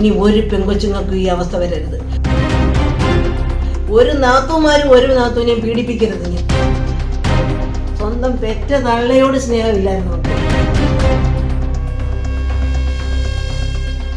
ഇനി ഒരു പെങ്കൊച്ചുങ്ങൾക്കും ഈ അവസ്ഥ വരരുത്. ഒരു നാത്തുമാരും ഒരു നാത്തുവിനെയും പീഡിപ്പിക്കരുത്. സ്വന്തം പെറ്റ തള്ളയോട് സ്നേഹമില്ലായിരുന്നു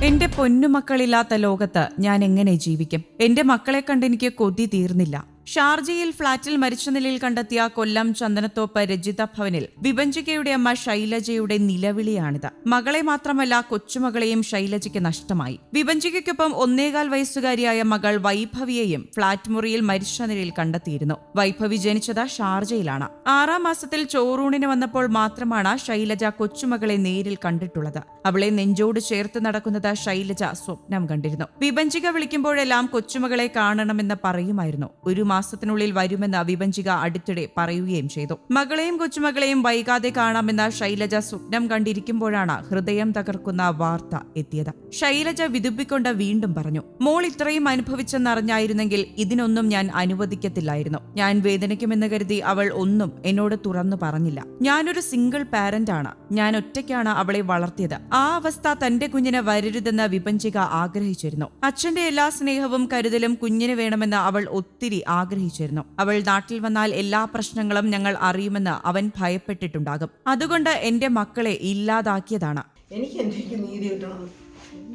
എന്റെ പൊന്നു മക്കളില്ലാത്ത ലോകത്ത് ഞാൻ എങ്ങനെ ജീവിക്കും? എന്റെ മക്കളെ കണ്ട് എനിക്ക് കൊതി തീർന്നില്ല. ഷാർജയിൽ ഫ്ളാറ്റിൽ മരിച്ച നിലയിൽ കണ്ടെത്തിയ കൊല്ലം ചന്ദനത്തോപ്പ് രജിത ഭവനിൽ വിഭഞ്ചികയുടെ അമ്മ ശൈലജയുടെ നിലവിളിയാണിത്. മകളെ മാത്രമല്ല കൊച്ചുമകളെയും ശൈലജയ്ക്ക് നഷ്ടമായി. വിഭഞ്ചികയ്ക്കൊപ്പം ഒന്നേകാൽ വയസ്സുകാരിയായ മകൾ വൈഭവിയെയും ഫ്ളാറ്റ് മുറിയിൽ മരിച്ച നിലയിൽ കണ്ടെത്തിയിരുന്നു. വൈഭവി ജനിച്ചത് ഷാർജയിലാണ്. ആറാം മാസത്തിൽ ചോറൂണിന് വന്നപ്പോൾ മാത്രമാണ് ശൈലജ കൊച്ചുമകളെ നേരിൽ കണ്ടിട്ടുള്ളത്. അവളെ നെഞ്ചോട് ചേർത്ത് നടക്കുന്നത് ശൈലജ സ്വപ്നം കണ്ടിരുന്നു. വിഭഞ്ചിക വിളിക്കുമ്പോഴെല്ലാം കൊച്ചുമകളെ കാണണമെന്ന് പറയുമായിരുന്നു. ഒരു മാസത്തിനുള്ളിൽ വരുമെന്ന് വിഭജിക അടുത്തിടെ പറയുകയും ചെയ്തു. മകളെയും കൊച്ചുമകളെയും വൈകാതെ കാണാമെന്ന ശൈലജ സ്വപ്നം കണ്ടിരിക്കുമ്പോഴാണ് ഹൃദയം തകർക്കുന്ന വാർത്ത എത്തിയത്. ശൈലജ വിതുപ്പിക്കൊണ്ട് വീണ്ടും പറഞ്ഞു മോൾ ഇത്രയും അനുഭവിച്ചെന്നറിഞ്ഞായിരുന്നെങ്കിൽ ഇതിനൊന്നും ഞാൻ അനുവദിക്കത്തില്ലായിരുന്നു. ഞാൻ വേദനിക്കുമെന്ന് കരുതി അവൾ ഒന്നും എന്നോട് തുറന്നു പറഞ്ഞില്ല. ഞാനൊരു സിംഗിൾ പാരന്റ് ആണ്. ഞാൻ ഒറ്റയ്ക്കാണ് അവളെ വളർത്തിയത്. ആ അവസ്ഥ തന്റെ കുഞ്ഞിനെ വരരുതെന്ന് വിപഞ്ചിക ആഗ്രഹിച്ചിരുന്നു. അച്ഛന്റെ എല്ലാ സ്നേഹവും കരുതലും കുഞ്ഞിന് വേണമെന്ന് അവൾ ഒത്തിരി ആഗ്രഹിച്ചിരുന്നു. അവൾ നാട്ടിൽ വന്നാൽ എല്ലാ പ്രശ്നങ്ങളും ഞങ്ങൾ അറിയുമെന്ന് അവൻ ഭയപ്പെട്ടിട്ടുണ്ടാകും. അതുകൊണ്ട് എന്റെ മക്കളെ ഇല്ലാതാക്കിയതാണ്. എനിക്ക് എന്തൊക്കെ നീതി കിട്ടണം?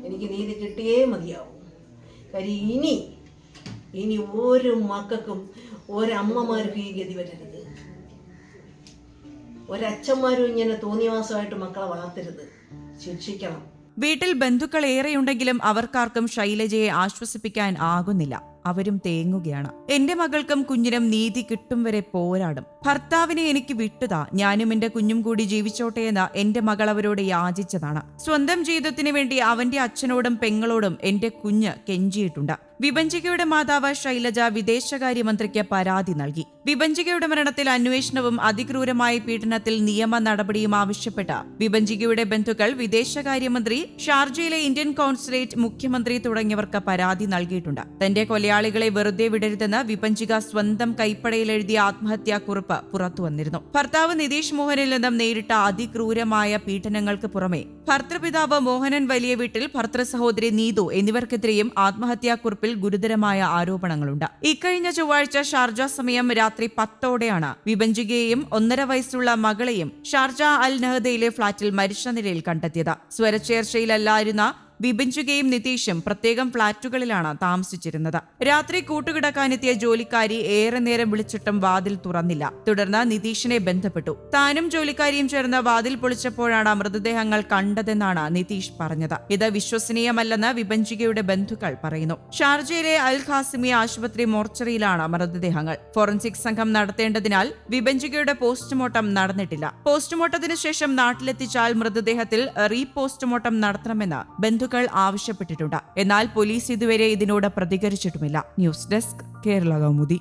എനിക്ക് നീതി കിട്ടിയേ മതിയാവും. കാര്യം ഇനി ഇനി ഒരു മക്കൾക്കും ഒരമ്മമാർക്കും ഈ ഗതി വരരുത് ഒരച്ഛന്മാരും ഇങ്ങനെ തോന്നിയവാസമായിട്ട് മക്കളെ വളർത്തരുത്. ശിക്ഷിക്കണം. വീട്ടിൽ ബന്ധുക്കൾ ഏറെയുണ്ടെങ്കിലും അവർക്കാർക്കും ശൈലജയെ ആശ്വസിപ്പിക്കാൻ ആകുന്നില്ല. അവരും തേങ്ങുകയാണ്. എന്റെ മകൾക്കും കുഞ്ഞിനും നീതി കിട്ടും വരെ പോരാടും. ഭർത്താവിനെ എനിക്ക് വിട്ടുതാ. ഞാനും എന്റെ കുഞ്ഞും കൂടി ജീവിച്ചോട്ടെ എന്ന് എന്റെ മകൾ അവരോട് യാചിച്ചതാണ്. സ്വന്തം ജീവിതത്തിന് വേണ്ടി അവന്റെ അച്ഛനോടും പെങ്ങളോടും എന്റെ കുഞ്ഞ് കെഞ്ചിയിട്ടുണ്ട്. വിഭഞ്ചികയുടെ മാതാവ് ശൈലജ വിദേശകാര്യമന്ത്രിക്ക് പരാതി നൽകി. വിഭഞ്ചികയുടെ മരണത്തിൽ അന്വേഷണവും അതിക്രൂരമായ പീഡനത്തിൽ നിയമ നടപടിയും ആവശ്യപ്പെട്ട് വിഭഞ്ചികയുടെ ബന്ധുക്കൾ വിദേശകാര്യമന്ത്രി ഷാർജയിലെ ഇന്ത്യൻ കോൺസുലേറ്റ് മുഖ്യമന്ത്രി തുടങ്ങിയവർക്ക് പരാതി നൽകിയിട്ടുണ്ട്. തന്റെ കൊലയാളികളെ വെറുതെ വിടരുതെന്ന് വിപഞ്ചിക സ്വന്തം കൈപ്പടയിൽ എഴുതിയ ആത്മഹത്യാ കുറിപ്പ് പുറത്തുവന്നിരുന്നു. ഭർത്താവ് നിതീഷ് മോഹനിൽ നിന്നും നേരിട്ട അതിക്രൂരമായ പീഡനങ്ങൾക്ക് പുറമെ ഭർത്തൃപിതാവ് മോഹനൻ വലിയ വീട്ടിൽ ഭർത്തൃ സഹോദരി നീതു എന്നിവർക്കെതിരെയും ആത്മഹത്യാക്കുറിപ്പിൽ ഗുരുതരമായ ആരോപണങ്ങളുണ്ട്. ഇക്കഴിഞ്ഞ ചൊവ്വാഴ്ച ഷാർജ സമയം രാത്രി പത്തോടെയാണ്. വിപഞ്ചികയെയും ഒന്നര വയസ്സുള്ള മകളെയും ഷാർജ അൽ നഹദയിലെ ഫ്ളാറ്റിൽ മരിച്ച നിലയിൽ കണ്ടെത്തിയത്. സ്വരച്ചേർച്ചയിലല്ലായിരുന്ന വിഭിഞ്ചുകയും നിതീഷും പ്രത്യേകം ഫ്ളാറ്റുകളിലാണ് താമസിച്ചിരുന്നത്. രാത്രി കൂട്ടുകിടക്കാനെത്തിയ ജോലിക്കാരി ഏറെ നേരം വിളിച്ചിട്ടും വാതിൽ തുറന്നില്ല. തുടർന്ന് നിതീഷിനെ ബന്ധപ്പെട്ടു. താനും ജോലിക്കാരിയും ചേർന്ന് വാതിൽ പൊളിച്ചപ്പോഴാണ് മൃതദേഹങ്ങൾ കണ്ടതെന്നാണ് നിതീഷ് പറഞ്ഞത്. ഇത് വിശ്വസനീയമല്ലെന്ന് വിപഞ്ചികയുടെ ബന്ധുക്കൾ പറയുന്നു. ഷാർജയിലെ അൽ ഖാസിമി ആശുപത്രി മോർച്ചറിയിലാണ് മൃതദേഹങ്ങൾ. ഫോറൻസിക് സംഘം നടത്തേണ്ടതിനാൽ വിപഞ്ചികയുടെ പോസ്റ്റ്മോർട്ടം നടന്നിട്ടില്ല. പോസ്റ്റ്മോർട്ടത്തിന് ശേഷം നാട്ടിലെത്തിച്ചാൽ മൃതദേഹത്തിൽ റീ പോസ്റ്റ്മോർട്ടം നടത്തണമെന്ന് ബന്ധുക്കൾ ആവശ്യപ്പെട്ടിട്ടുണ്ട്. എന്നാൽ പോലീസ് ഇതുവരെ ഇതിനോട് പ്രതികരിച്ചിട്ടുമില്ല. News desk Kerala Kaumudi.